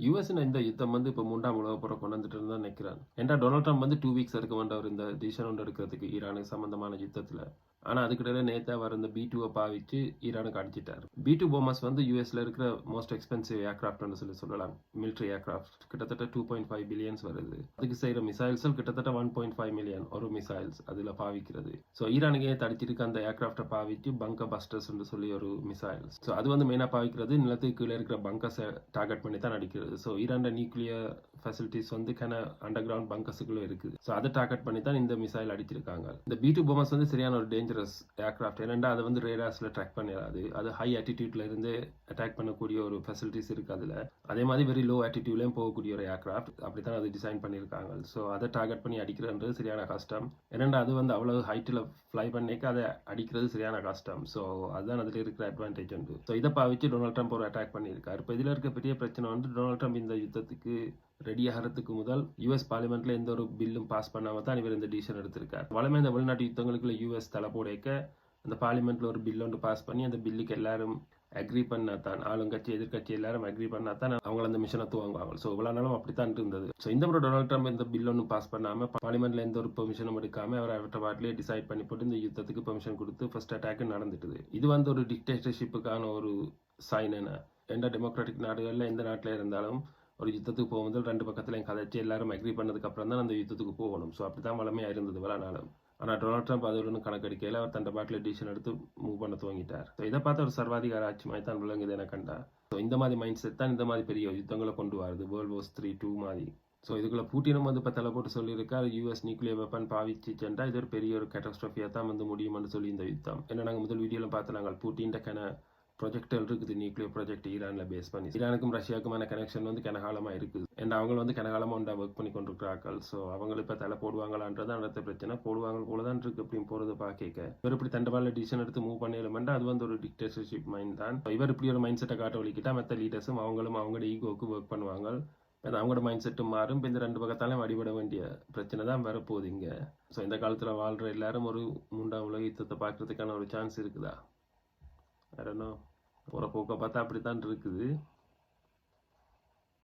யூஎஸ்ல இந்த யுத்தம் வந்து இப்போ மூன்றாம் உலக போற கொண்டாந்துட்டு இருந்தா நினைக்கிறாங்க. நினைக்கிறான் டொனால்ட் ட்ரம்ப் வந்து டூ வீக்ஸ் இருக்க வேண்டவர் இந்த டிசிஷன் ஒன்று எடுக்கிறதுக்கு ஈரானுக்கு சம்பந்தமான யுத்தத்தில்? ஆனால் அதுக்கிடையில நேத்தா வர இந்த பி டூவை பாவிச்சு ஈரானுக்கு அடிச்சிட்டார். பி டூ போமஸ் வந்து யூஎஸ்ல இருக்கிற மோஸ்ட் எக்ஸ்பென்சிவ் ஏர்கிராஃப்ட்னு சொல்லி சொல்லலாம். மிலிட்ரி ஏர்கிராஃப்ட் கிட்டத்தட்ட டூ பாயிண்ட் ஃபைவ் பில்லியன்ஸ் வருது. அதுக்கு செய்கிற மிசைல்ஸும் கிட்டத்தட்ட ஒன் பாயிண்ட் ஃபைவ் மில்லியன் ஒரு மிசைல்ஸ் அதில் பாவிக்கிறது. ஸோ ஈரானுக்கே தடிச்சிருக்க அந்த ஏர்கிராஃப்டை பாவிச்சு பங்க பஸ்டர்ஸ் சொல்லி ஒரு மிசைல்ஸ் ஸோ அது வந்து மெயினாக பாவிக்கிறது நிலத்துக்கு கீழே இருக்கிற பங்கஸை டார்கெட் பண்ணி தான் அடிக்கிறது. ஸோ ஈரான் நியூக்ளியர் ஃபெசிலிட்டிஸ் வந்து கன அண்டர் கிரவுண்ட் பங்கஸுக்குள்ள இருக்குது. ஸோ அதை டார்கெட் பண்ணி தான் இந்த மிசைல் அடிச்சிருக்காங்க. இந்த பி டூ பொமஸ் வந்து சரியான ஒரு டேஞ்சரஸ் ஏர்க்ராஃப்ட் ஏன்னா அதை வந்து ரேடாஸில் ட்ராக் பண்ணிடாது அது ஹை ஆட்டிடியூட்ல இருந்து அட்டாக் பண்ணக்கூடிய ஒரு ஃபெசிலிட்டிஸ் இருக்கு அதில். அதே மாதிரி வெரி லோ ஆட்டிடியூட்லேயும் போகக்கூடிய ஒரு ஏர்க்ராஃப்ட் அப்படி தான் அது டிசைன் பண்ணியிருக்காங்க ஸோ அதை டார்கெட் பண்ணி அடிக்கிறன்றது சரியான கஷ்டம். ஏன்னா அது வந்து அவ்வளவு ஹைட்டில் ஃப்ளை பண்ணிக்க அதை அடிக்கிறது சரியான கஷ்டம். ஸோ அதுதான் அதில் இருக்கிற அட்வான்டேஜ் உண்டு. ஸோ இதை பாவிச்சு டொனால்ட் ட்ரம்ப் ஒரு அட்டாக் பண்ணியிருக்காரு. இப்போ இதில் இருக்க பெரிய பிரச்சனை வந்து டொனால்ட் ட்ரம்ப் இந்த யுத்தத்துக்கு ரெடி ஆகிறதுக்கு முதல் யூஎஸ் பார்லிமெண்ட்ல எந்த ஒரு பில்லும் பாஸ் பண்ணாம தான் இவர் இந்த டிசிஷன் எடுத்திருக்கார். வளமே இந்த வெளிநாட்டு யுத்தங்களுக்குள்ள யூஎஸ் தலை போடைக்க அந்த பார்லிமெண்ட்ல ஒரு பில் ஒன்று பாஸ் பண்ணி அந்த பில்லுக்கு எல்லாரும் அக்ரி பண்ணா தான் ஆளுங்கட்சி எதிர்கட்சி எல்லாரும் அக்ரி பண்ணா தான் அவங்க அந்த மிஷனை துவங்குவாங்க. ஸோ இவ்வளோ நாளும் அப்படித்தான் இருந்தது. ஸோ இந்த முறை டொனால்ட் ட்ரம்ப் இந்த பில் ஒன்றும் பாஸ் பண்ணாம பார்லிமெண்ட்ல எந்த ஒரு பெர்மிஷனும் எடுக்காம அவர் அவற்ற பாட்டிலே டிசைட் பண்ணி போட்டு இந்த யுத்தத்துக்கு பெர்மிஷன் கொடுத்து ஃபர்ஸ்ட் அட்டாக் நடந்துட்டுது. இது வந்து ஒரு டிக்டேட்டர்ஷிப்புக்கான ஒரு சைன் என்ன எந்த டெமோக்ராட்டிக் நாடுகளில் எந்த நாட்டில் இருந்தாலும் ஒரு யுத்தத்துக்கு போகும்போது ரெண்டு பக்கத்துலையும் கதைச்சு எல்லாரும் அக்ரி பண்ணதுக்கு அப்புறம் தான் அந்த யுத்தத்துக்கு போகணும். ஸோ அப்படி தான் வளமையாக இருந்தது இவ்வளோ ஆனால் டொனால்ட் ட்ரம்ப் அது ஒன்று கணக்கெடுக்கையில் அவர் தன் பாட்டில் டிசிஷன் எடுத்து மூவ் பண்ண துவங்கிட்டார். ஸோ இதை பார்த்து ஒரு சர்வாதிகார ஆட்சி மாதிரி தான் விளங்குது என கண்டா ஸோ இந்த மாதிரி மைண்ட் செட் தான் இந்த மாதிரி பெரிய யுத்தங்களை கொண்டு வருது. வேர்ல்ட் வார்ஸ் த்ரீ டூ மாதிரி. ஸோ இதுக்குள்ள பூட்டினும் வந்து இப்போ தலை போட்டு சொல்லியிருக்கார் யூஎஸ் நியூக்ளியர் வெப்பன் பாவிச்சுச்சா இது ஒரு பெரிய ஒரு கேட்டஸ்ட்ரஃபியாக தான் வந்து முடியும்னு சொல்லி இந்த யுத்தம். ஏன்னா நாங்கள் முதல் வீடியோவில் பார்த்து நாங்கள் பூட்டின்ற ப்ரொஜெக்டில் இருக்குது. நியூக்ளியர் ப்ராஜெக்ட் ஈரானில் பேஸ் பண்ணி. ஈரானுக்கும் ரஷ்யாவுக்குமான கனெக்ஷன் வந்து கனகாலமாக இருக்குது. அண்ட் அவங்க வந்து கனகாலமாக உண்டா ஒர்க் பண்ணி கொண்டிருக்கிறார்கள். ஸோ அவங்க இப்போ தலை போடுவாங்களான்றது அடுத்த பிரச்சனை. போடுவாங்க போல தான் இருக்கு அப்படின்னு போகிறது பார்க்க இவர் இப்படி தண்டவாள டிசிஷன் எடுத்து மூவ் பண்ணலாமெண்டா அது வந்து ஒரு டிக்டேட்டர்ஷிப் மைண்ட் தான். இவர் இப்படி ஒரு மைண்ட் செட்டை காட்ட வலிக்கிட்டா மற்ற லீடர்ஸும் அவங்களும் அவங்களோட ஈகோக்கு ஒர்க் பண்ணுவாங்க. இப்போ அவங்களோட மைண்ட் செட்டும் மாறும். இப்போ இந்த ரெண்டு பக்கத்தாலையும் அடிபட வேண்டிய பிரச்சனை தான் வரப்போகுது இங்கே. ஸோ இந்த காலத்தில் வாழ்கிற எல்லாரும் ஒரு மூன்றாம் உலக யுத்தத்தை பார்க்கறதுக்கான ஒரு சான்ஸ் இருக்குதா? வேற என்ன போகிற போக்க பார்த்தா அப்படி தான் இருக்குது.